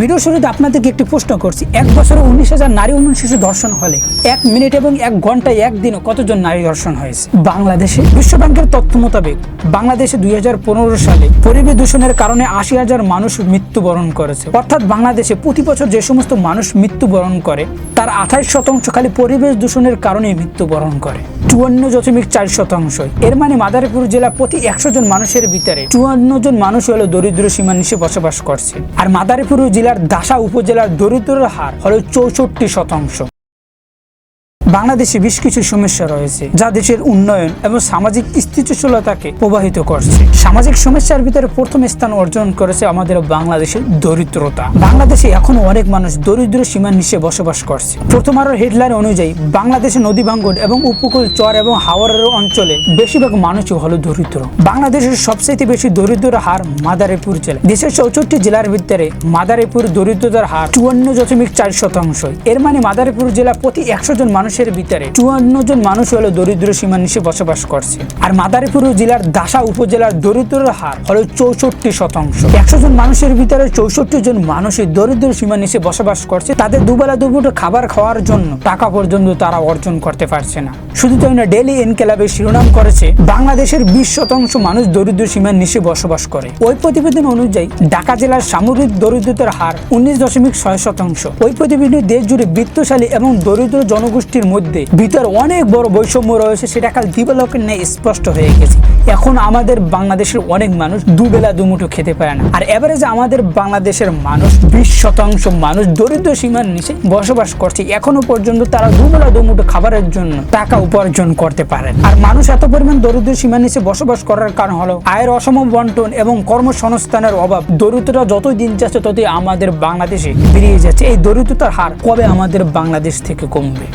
Video শুরুতে আপনাদেরকে একটি প্রশ্ন করছি। এক বছরে উনিশ হাজার নারী ও শিশু ধর্ষণ হলে এক মিনিট এবং এক ঘন্টায় একদিনে কতজন নারী ধর্ষণ হয়েছে? বাংলাদেশে বিশ্ব ব্যাংকের তথ্য মোতাবেক বাংলাদেশে দুই সালে পরিবেশ দূষণের কারণে আশি হাজার মানুষ মৃত্যুবরণ করেছে। অর্থাৎ বাংলাদেশে প্রতি বছর যে সমস্ত মানুষ মৃত্যুবরণ করে, তার আঠাইশ শতাংশ খালি পরিবেশ দূষণের কারণে মৃত্যুবরণ করে। চুয়ান্ন দশমিক চার শতাংশ এর মানে মাদারীপুর জেলা প্রতি একশো জন মানুষের ভিতরে চুয়ান্ন জন মানুষ হলো দরিদ্র সীমা নিচে বসবাস করছে। আর মাদারীপুর জেলার দাসা উপজেলার দরিদ্রের হার হল চৌষট্টি শতাংশ। বাংলাদেশে বেশ কিছু সমস্যা রয়েছে যা দেশের উন্নয়ন এবং সামাজিক স্থিতিশীলতাকে প্রভাবিত করছে। সামাজিক সমস্যার ভিতরে প্রথম স্থান অর্জন করেছে আমাদের বাংলাদেশের দরিদ্রতা। বাংলাদেশে এখনও অনেক মানুষ দরিদ্র সীমার নিচে বসবাস করছে। প্রথম আরও হেডলাইন অনুযায়ী, বাংলাদেশে নদী ভাঙ্গন এবং উপকূল চর এবং হাওড়ের অঞ্চলে বেশিরভাগ মানুষই হলো দরিদ্র। বাংলাদেশের সবচেয়ে বেশি দরিদ্র হার মাদারীপুর জেলা। দেশের চৌষট্টি জেলার ভিতরে মাদারীপুর দরিদ্রতার হার চুয়ান্ন দশমিক চার শতাংশ এর মানে মাদারীপুর জেলা প্রতি একশো জন মানুষের ভিতরে চুয়ান্ন জন মানুষ হলো দরিদ্র সীমার নিচে বসবাস করছে। আর মাদারীপুর জেলার দাসা উপজেলার দরিদ্রের হার হলো চৌষট্টি শতাংশ। একশো জন মানুষের ভিতরে চৌষট্টি জন মানুষই দরিদ্র সীমার নিচে বসবাস করছে। তাদের দুবেলা দুপুরে খাবার খাওয়ার জন্য টাকা পর্যন্ত তারা অর্জন করতে পারছে না। শুধু তাই না ডেলি এনকেলাবে শিরোনাম করেছে, বাংলাদেশের বিশ শতাংশ মানুষ দরিদ্র সীমার নিচে বসবাস করে। ওই প্রতিবেদন অনুযায়ী ঢাকা জেলার সামগ্রিক দরিদ্রতার হার উনিশ দশমিক ছয় শতাংশ। ওই প্রতিবেদনে দেশ জুড়ে বিত্তশালী এবং দরিদ্র জনগোষ্ঠীর মধ্যে ভিতর অনেক বড় বৈষম্য রয়েছে, সেটা কাল দিবালকের ন্যায় স্পষ্ট হয়ে গেছে। এখন আমাদের বাংলাদেশের অনেক মানুষ দুবেলা দুমুঠো খেতে পারে না। আর এভারেজে আমাদের বাংলাদেশের মানুষ বিশ শতাংশ মানুষ দরিদ্র সীমার নিচে বসবাস করছে। এখনও পর্যন্ত তারা দুবেলা দুমুঠো খাবারের জন্য টাকা উপার্জন করতে পারে না। আর মানুষ এত পরিমাণ দরিদ্র সীমার নিচে বসবাস করার কারণ হলো আয়ের অসম বন্টন এবং কর্মসংস্থানের অভাব। দরিদ্রতা যতই দিন যাচ্ছে, ততই আমাদের বাংলাদেশে বেরিয়ে যাচ্ছে। এই দরিদ্রতার হার কবে আমাদের বাংলাদেশ থেকে কমবে?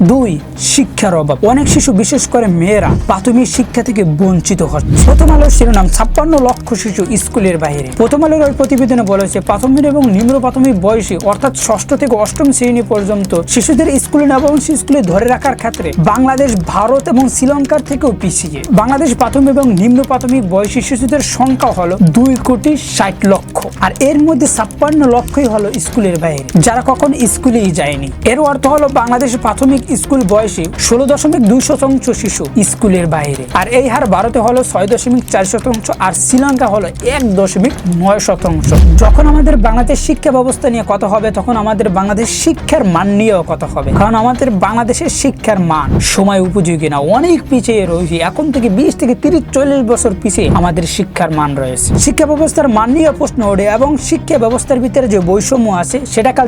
দুই, শিক্ষার অভাব। অনেক শিশু, বিশেষ করে মেয়েরা, প্রাথমিক শিক্ষা থেকে বঞ্চিত হচ্ছে প্রথম আলোর শিরোনাম, ছাপ্পান্ন লক্ষ শিশু স্কুলের বাইরে। প্রথম আলোর ওই প্রতিবেদনে বলেছে প্রাথমিক এবং নিম্ন প্রাথমিক বয়সী, অর্থাৎ ষষ্ঠ থেকে অষ্টম শ্রেণি পর্যন্ত, শিশুদের স্কুলে নবম স্কুলে ধরে রাখার ক্ষেত্রে বাংলাদেশ, ভারত এবং শ্রীলঙ্কার থেকেও পিছিয়ে। বাংলাদেশ প্রাথমিক এবং নিম্ন প্রাথমিক বয়সী শিশুদের সংখ্যা হলো দুই কোটি ষাট লক্ষ। আর এর মধ্যে ছাপ্পান্ন লক্ষই হলো স্কুলের বাইরে, যারা কখন স্কুলেই যায়নি। এর অর্থ হলো বাংলাদেশ প্রাথমিক স্কুল বয়সী ষোলো দশমিক দুই শতাংশ শিশু স্কুলের বাইরে। আর এই হার ভারতে হলো ছয় দশমিক চার শতাংশ, আর শ্রীলঙ্কা হলো এক দশমিক নয় শতাংশ। যখন আমাদের বাংলাদেশ শিক্ষা ব্যবস্থা নিয়ে কথা হবে, তখন আমাদের বাংলাদেশ শিক্ষার মান নিয়েও কথা হবে। কারণ আমাদের বাংলাদেশের শিক্ষার মান সময় উপযোগী না, অনেক পিছিয়ে রয়েছে। এখন থেকে বিশ থেকে তিরিশ চল্লিশ বছর পিছিয়ে আমাদের শিক্ষার মান রয়েছে। শিক্ষা ব্যবস্থার মান নিয়ে প্রশ্ন ওঠে এবং শিক্ষা ব্যবস্থার ভিতরে যে বৈষম্য আছে, সেটা কাল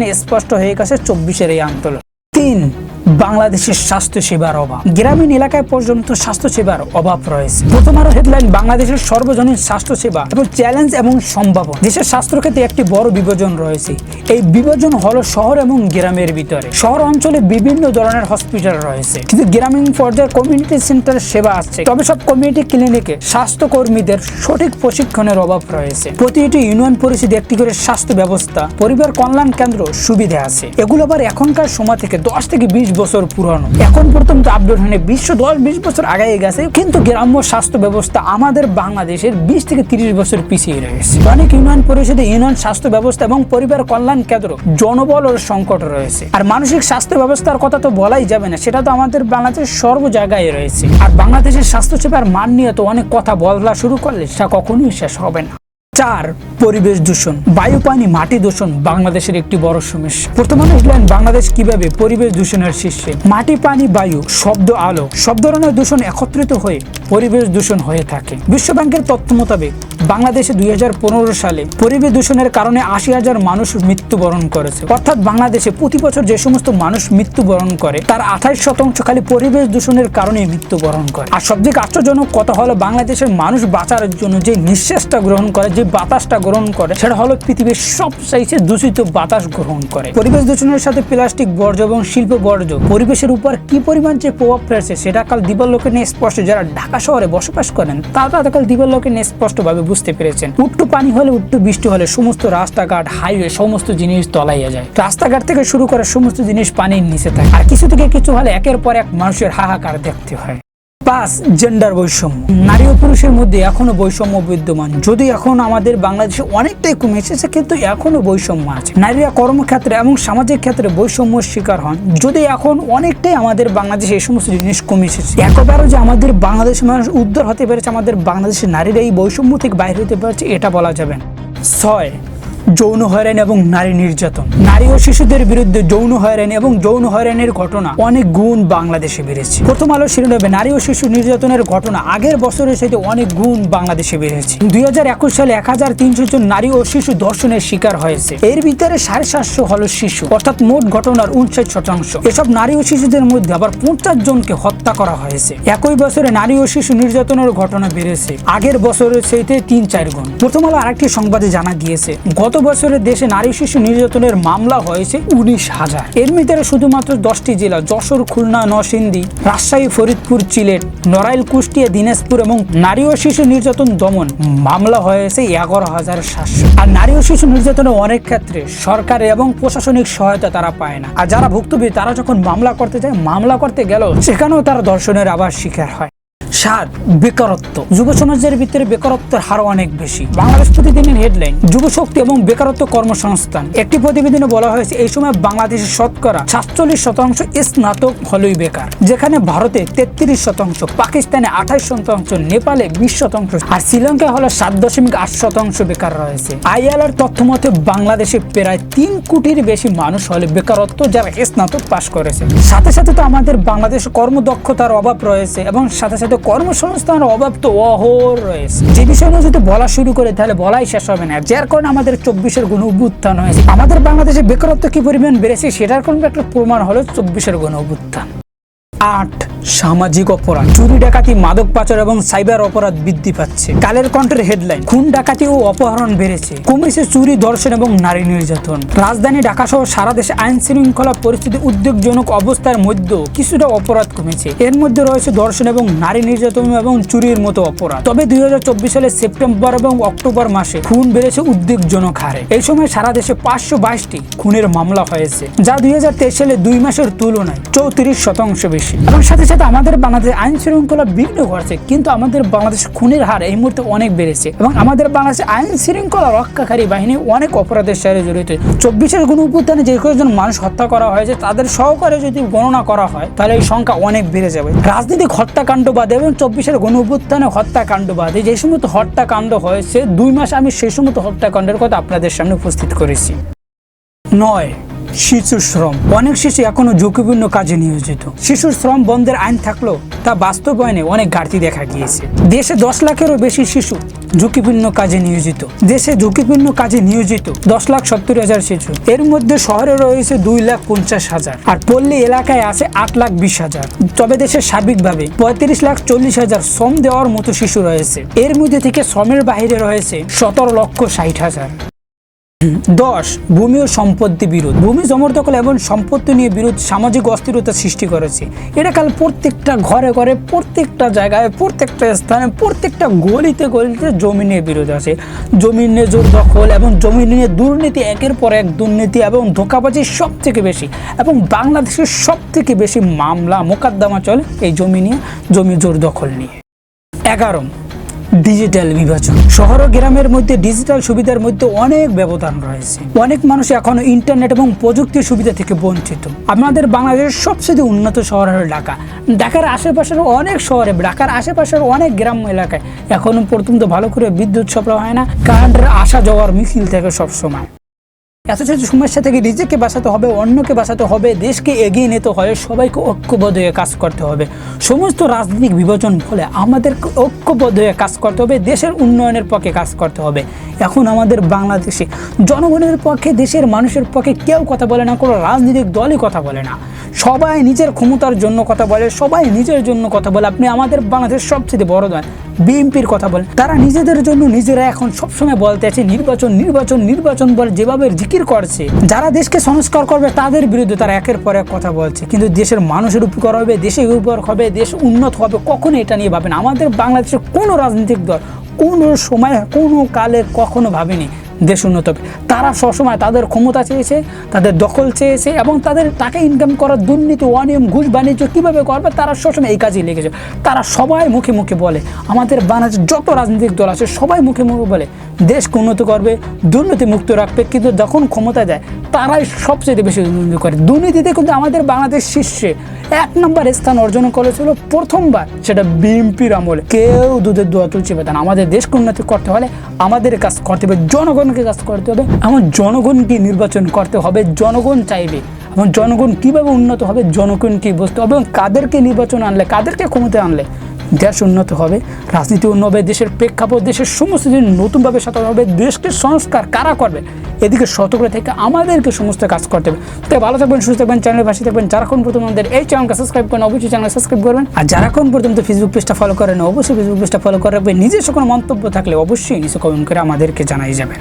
নিয়ে স্পষ্ট হয়ে গেছে চব্বিশের এই আন্দোলন। তিন বাংলাদেশের স্বাস্থ্য সেবার অভাব। গ্রামীণ এলাকায় পর্যন্ত স্বাস্থ্য সেবার অভাব রয়েছে। প্রথম আরও হেডলাইন, বাংলাদেশের সর্বজনীন স্বাস্থ্য সেবা এবং চ্যালেঞ্জ এবং সম্ভাবনা। দেশের স্বাস্থ্য ক্ষেত্রে একটি বড় বিভাজন রয়েছে। এই বিভাজন হলো শহর এবং গ্রামের ভিতরে। শহর অঞ্চলে বিভিন্ন ধরনের হসপিটাল রয়েছে। কিন্তু গ্রামীণ পর্যায়ে কমিউনিটি সেন্টার সেবা আছে। তবে সব কমিউনিটি ক্লিনিকে স্বাস্থ্য কর্মীদের সঠিক প্রশিক্ষণের অভাব রয়েছে। প্রতিটি ইউনিয়ন পরিষদে একটি করে স্বাস্থ্য ব্যবস্থা, পরিবার কল্যাণ কেন্দ্র সুবিধা আছে। এগুলো আবার এখনকার সময় থেকে দশ থেকে বিশ বছর পুরনো। এখন পর্যন্ত আপডেট হয়নি। বিশ্ব দশ বিশ বছর আগে গেছে, কিন্তু গ্রাম্য স্বাস্থ্য ব্যবস্থা আমাদের বাংলাদেশের বিশ থেকে তিরিশ বছর পিছিয়ে রয়েছে। অনেক ইউনিয়ন পরিষদে ইউনিয়ন স্বাস্থ্য ব্যবস্থা এবং পরিবার কল্যাণ কেন্দ্র জনবলের সংকট রয়েছে। আর মানসিক স্বাস্থ্য ব্যবস্থার কথা তো বলাই যাবে না, সেটা তো আমাদের বাংলাদেশের সর্ব জায়গায় রয়েছে। আর বাংলাদেশের স্বাস্থ্য সেবার মান নিয়ে তো অনেক কথা বলা শুরু করলে সেটা কখনোই শেষ হবে না। চার, পরিবেশ দূষণ, বায়ু, পানি, মাটি দূষণ বাংলাদেশের একটি বড় সমস্যা। বর্তমানে হেডলাইন বাংলাদেশ কীভাবে পরিবেশ দূষণের শীর্ষে? মাটি, পানি, বায়ু, শব্দ, আলো, সব ধরনের দূষণ একত্রিত হয়ে পরিবেশ দূষণ হয়ে থাকে। বিশ্ব ব্যাংকের তথ্য মোতাবেক, বাংলাদেশে দুই সালে পরিবেশ দূষণের কারণে আশি হাজার মানুষ মৃত্যুবরণ করেছে। অর্থাৎ বাংলাদেশে প্রতি বছর যে সমস্ত মানুষ মৃত্যুবরণ করে, তার আঠাশ শতাংশ খালি পরিবেশ দূষণের কারণে মৃত্যুবরণ করে। আর সবথেকে আশ্চর্যজনক কথা হলো, বাংলাদেশের মানুষ বাঁচার জন্য যে নিঃশ্বাসটা গ্রহণ করে, যে বাতাসটা গ্রহণ করে, সেটা হলো পৃথিবীর সব সবচাইতে দূষিত বাতাস গ্রহণ করে। পরিবেশ দূষণের সাথে প্লাস্টিক বর্জ্য এবং শিল্প বর্জ্য, পরিবেশের উপর কি পরিমাণ যে প্রভাব ফেলছে, সেটা কাল দিবার দিবালোকে নিয়ে স্পষ্ট। যারা ঢাকা শহরে বসবাস করেন, তারা কাল দিবালোকে নিয়ে স্পষ্টভাবে বুঝতে পেরেছেন। উট্টু পানি হলে উট্টু, বৃষ্টি হলে সমস্ত রাস্তাঘাট হাইওয়ে সমস্ত জিনিস তলাইয়া যায়। রাস্তাঘাট থেকে শুরু করে সমস্ত জিনিস পানির নিচে থাকে। আর কিছু থেকে কিছু হলে একের পর এক মানুষের হাহাকার দেখতে হয়। পাঁচ জেন্ডার বৈষম্য। নারী ও পুরুষের মধ্যে এখনও বৈষম্য বিদ্যমান। যদি এখন আমাদের বাংলাদেশে অনেকটাই কমে এসেছে কিন্তু এখনও বৈষম্য আছে। নারীরা কর্মক্ষেত্রে এবং সামাজিক ক্ষেত্রে বৈষম্যের শিকার হন। যদি এখন অনেকটাই আমাদের বাংলাদেশে এই সমস্ত জিনিস কমে এসেছে একেবারে যে আমাদের বাংলাদেশের মানুষ উদ্ধার হতে পেরেছে, আমাদের বাংলাদেশের নারীরা এই বৈষম্য থেকে বাইরে হতে পারছে, এটা বলা যাবে না। ছয় যৌন হয়রানি এবং নারী নির্যাতন। নারী ও শিশুদের বিরুদ্ধে যৌন হয়রানি এবং যৌন হয়রানির ঘটনা অনেক গুণ বাংলাদেশে বেড়েছে। প্রথম আলো শিরোনামে নারী ও শিশু নির্যাতনের ঘটনা আগের বছরের সাথে অনেক গুণ বাংলাদেশে বেড়েছে। দুই হাজার একুশ সালে এক হাজার তিনশো জন নারী ও শিশু ধর্ষণের শিকার হয়েছে। এর ভিতরে সাড়ে সাতশো হল শিশু, অর্থাৎ মোট ঘটনার উনষাট শতাংশ। এসব নারী ও শিশুদের মধ্যে আবার পঞ্চাশ জনকে হত্যা করা হয়েছে। একই বছরে নারী ও শিশু নির্যাতনের ঘটনা বেড়েছে। আগের বছরের সেইতে তিন চার গুণ। প্রথম আলো আরেকটি সংবাদে জানা গিয়েছে, গত বছরে দেশে নারী শিশু নির্যাতনের মামলা হয়েছে উনিশ হাজার। এর ভিতরে শুধুমাত্র দশটি জেলা, যশোর, খুলনা, নরসিংদী, রাজশাহী, ফরিদপুর সিলেট নড়াইল, কুষ্টিয়া, দিনাজপুর এবং নারী ও শিশু নির্যাতন দমন মামলা হয়েছে এগারো হাজার সাতশো। আর নারী ও শিশু নির্যাতনের অনেক ক্ষেত্রে সরকার এবং প্রশাসনিক সহায়তা তারা পায় না। আর যারা ভুক্তভোগী, তারা যখন মামলা করতে যায়, মামলা করতে গেল সেখানেও তারা ধর্ষণের আবার শিকার হয়। সাত বেকারত্ব। যুব সমাজের ভিতরে বেকারত্বের হার অনেক বেশি। বাংলাদেশ প্রতিদিনের হেডলাইন যুব শক্তি এবং বেকারত্ব কর্মসংস্থান। একটি প্রতিবেদনে বলা হয়েছে, এই সময় বাংলাদেশের শতকরা সাতচল্লিশ শতাংশ স্নাতক হলই বেকার। যেখানে ভারতে তেত্রিশ শতাংশ, পাকিস্তানে আঠাশ শতাংশ, নেপালে বিশ শতাংশ, আর শ্রীলঙ্কায় হলো সাত দশমিক আট শতাংশ বেকার রয়েছে। আইএলআর তথ্য মতে, বাংলাদেশে প্রায় তিন কোটির বেশি মানুষ হলে বেকারত্ব যারা স্নাতক পাশ করেছে। সাথে সাথে তো আমাদের বাংলাদেশে কর্মদক্ষতার অভাব রয়েছে এবং সাথে সাথে কর্মসংস্থানের অভাব তো অহর রয়েছে। যে বিষয় নিয়ে যদি বলা শুরু করে, তাহলে বলাই শেষ হবে না। যার কারণে আমাদের চব্বিশের গুণ অভ্যুত্থান হয়েছে। আমাদের বাংলাদেশে বেকারত্ব কি পরিমাণ বেড়েছে, সেটার কোনো একটা প্রমাণ হলো চব্বিশের গুণ অভ্যুত্থান আট সামাজিক অপরাধ। চুরি, ডাকাতি, মাদক পাচার এবং সাইবার অপরাধ বৃদ্ধি পাচ্ছে। কালের কণ্ঠের হেডলাইন খুন, ডাকাতি ও অপহরণ বেড়েছে। কমেছে চুরি, ধর্ষণ এবং নারী নির্যাতন। রাজধানী ঢাকা সহ সারা দেশে আইন শৃঙ্খলা পরিস্থিতি উদ্বেগজনক অবস্থার মধ্যেও কিছুটা অপরাধ কমেছে। এর মধ্যে রয়েছে ধর্ষণ এবং নারী নির্যাতন এবং চুরির মতো অপরাধ। তবে দুই হাজার চব্বিশ সালের সেপ্টেম্বর এবং অক্টোবর মাসে খুন বেড়েছে উদ্বেগজনক হারে। এই সময় সারা দেশে পাঁচশো বাইশটি খুনের মামলা হয়েছে, যা দুই সালে দুই মাসের তুলনায় চৌত্রিশ শতাংশ বেশি। এবং সাথে সাথে আমাদের বাংলাদেশ আইন শৃঙ্খলা বিঘ্ন ঘটছে, কিন্তু আমাদের বাংলাদেশ খুনের হার এই মুহূর্তে অনেক বেড়েছে এবং আমাদের বাংলাদেশ আইন শৃঙ্খলা রক্ষাকারী বাহিনী অনেক অপরাধের সাথে জড়িত। চব্বিশের গণ উত্থানে যে কয়েকজন মানুষ হত্যা করা হয়েছে, তাদের সহকারে যদি গণনা করা হয়, তাহলে এই সংখ্যা অনেক বেড়ে যাবে। রাজনৈতিক হত্যাকাণ্ড বাদে এবং চব্বিশের গণ উত্থানে হত্যাকাণ্ড বাদে যে সমস্ত হত্যাকাণ্ড হয়েছে, দুই মাস আমি সেই সমস্ত হত্যাকাণ্ডের কথা আপনাদের সামনে উপস্থিত করেছি। নয় শিশু শ্রম। অনেক শিশু এখনও ঝুঁকিপূর্ণ কাজে নিয়োজিত। শিশু শ্রম বন্ধের আইন থাকলেও তা বাস্তবায়নে অনেক ঘাটতি দেখা গিয়েছে। দেশে দশ লাখেরও বেশি শিশু ঝুঁকিপূর্ণ কাজে নিয়োজিত। দেশে ঝুঁকিপূর্ণ কাজে নিয়োজিত দশ লাখ সত্তর হাজার শিশু। এর মধ্যে শহরে রয়েছে দুই লাখ পঞ্চাশ হাজার আর পল্লী এলাকায় আছে আট লাখ বিশ হাজার। তবে দেশে সার্বিকভাবে পঁয়ত্রিশ লাখ চল্লিশ হাজার শ্রম দেওয়ার মতো শিশু রয়েছে। এর মধ্যে থেকে শ্রমের বাইরে রয়েছে সতেরো লক্ষ ষাট হাজার। দশ, ভূমি ও সম্পত্তি বিরোধ। ভূমি জবরদখল এবং সম্পত্তি নিয়ে বিরোধ সামাজিক অস্থিরতা সৃষ্টি করেছে। এটা কাল প্রত্যেকটা ঘরে ঘরে, প্রত্যেকটা জায়গায়, প্রত্যেকটা স্থানে, প্রত্যেকটা গলিতে গলিতে জমি নিয়ে বিরোধ আছে। জমি নিয়ে জোর দখল এবং জমি নিয়ে দুর্নীতি একের পর এক দুর্নীতি এবং ধোকাবাজি সব থেকে বেশি এবং বাংলাদেশের সব থেকে বেশি মামলা, মোকদ্দমা চলে এই জমি নিয়ে, জমি জোর দখল নিয়ে। এগারো ডিজিটাল বিভাজন। শহর ও গ্রামের মধ্যে ডিজিটাল সুবিধার মধ্যে অনেক ব্যবধান রয়েছে। অনেক মানুষ এখনও ইন্টারনেট এবং প্রযুক্তির সুবিধা থেকে বঞ্চিত। আমাদের বাংলাদেশের সবচেয়ে উন্নত শহর হলো ঢাকা। ঢাকার আশেপাশের অনেক শহরে, ঢাকার আশেপাশের অনেক গ্রাম এলাকায় এখনও পর্যন্ত ভালো করে বিদ্যুৎ সরবরাহ হয় না। কারেন্টের আসা যাওয়ার মিছিল থাকে সবসময়। এত ছোট সমস্যা থেকে নিজেকে বাঁচাতে হবে, অন্যকে বাঁচাতে হবে, দেশকে এগিয়ে নিতে হয়, সবাইকে ঐক্যবদ্ধ হয়ে কাজ করতে হবে। সমস্ত রাজনৈতিক বিভাজন ফলে আমাদেরকে ঐক্যবদ্ধ হয়ে কাজ করতে হবে, দেশের উন্নয়নের পক্ষে কাজ করতে হবে। এখন আমাদের বাংলাদেশে জনগণের পক্ষে, দেশের মানুষের পক্ষে কেউ কথা বলে না, কোনো রাজনৈতিক দলই কথা বলে না। সবাই নিজের ক্ষমতার জন্য কথা বলে, সবাই নিজের জন্য কথা বলে। আপনি আমাদের বাংলাদেশের সবচেয়ে বড় দল। বিএনপির কথা বলেন, তারা নিজেদের জন্য নিজেরা এখন সবসময় বলতে আছে, নির্বাচন নির্বাচন নির্বাচন বলে যেভাবে জিকির করছে। যারা দেশকে সংস্কার করবে, তাদের বিরুদ্ধে তারা একের পর এক কথা বলছে। কিন্তু দেশের মানুষের উপকার হবে, দেশে উপকার হবে, দেশ উন্নত হবে, কখনো এটা নিয়ে ভাবেন আমাদের বাংলাদেশের কোনো রাজনৈতিক দল কোনো সময়, কোনো কালে কখনো ভাবেনি। দেশ উন্নত হবে। তারা সবসময় তাদের ক্ষমতা চেয়েছে, তাদের দখল চেয়েছে এবং তাদের টাকা ইনকাম করার দুর্নীতি, অনিয়ম, ঘুষ বাণিজ্য কীভাবে করবে তারা সবসময় এই কাজেই লেগেছে। তারা সবাই মুখে মুখে বলে, আমাদের বাংলাদেশের যত রাজনৈতিক দল আছে সবাই মুখে মুখে বলে, দেশকে উন্নত করবে, দুর্নীতি মুক্ত রাখবে, কিন্তু যখন ক্ষমতা দেয়, তারাই সবচেয়ে বেশি দুর্নীতি করে। দুর্নীতিতে কিন্তু আমাদের বাংলাদেশ শীর্ষে এক নম্বর স্থান অর্জন করেছিল প্রথমবার, সেটা বিএনপির আমলে। কেউ দুধের দোয়া তুলছে না। আমাদের দেশকে উন্নতি করতে হলে আমাদের কাজ করতে হবে। জনগণকে কাজ করতে হবে। এমন জনগণকে নির্বাচন করতে হবে, জনগণ চাইবে। এবং জনগণ কীভাবে উন্নত হবে, জনগণকে বুঝতে হবে এবং কাদেরকে নির্বাচন আনলে, কাদেরকে ক্ষমতায় আনলে দেশ উন্নত হবে। রাজনীতি উন্নত হবে, দেশের প্রেক্ষাপট, দেশের সমস্ত জিনিস নতুনভাবে সতর্ক হবে, দেশকে সংস্কার কারা করবে? এদিকে সতর্ক থেকে আমাদেরকে সমস্ত কাজ করতে হবে। তাই ভালো থাকবেন, সুস্থ থাকবেন চ্যানেলের পাশে থাকবেন। যারা কোন প্রথম আমাদের এই চ্যানেলকে সাবস্ক্রাইব করেন, অবশ্যই চ্যানেল সাবস্ক্রাইব করবেন। আর যারা কোন পর্যন্ত ফেসবুক পেজটা ফলো করেন অবশ্যই ফেসবুক পেজটা ফলো করে রাখবেন। নিজস্ব কোনো মন্তব্য থাকলে অবশ্যই নিচে কমেন্ট করে আমাদেরকে জানাই যাবে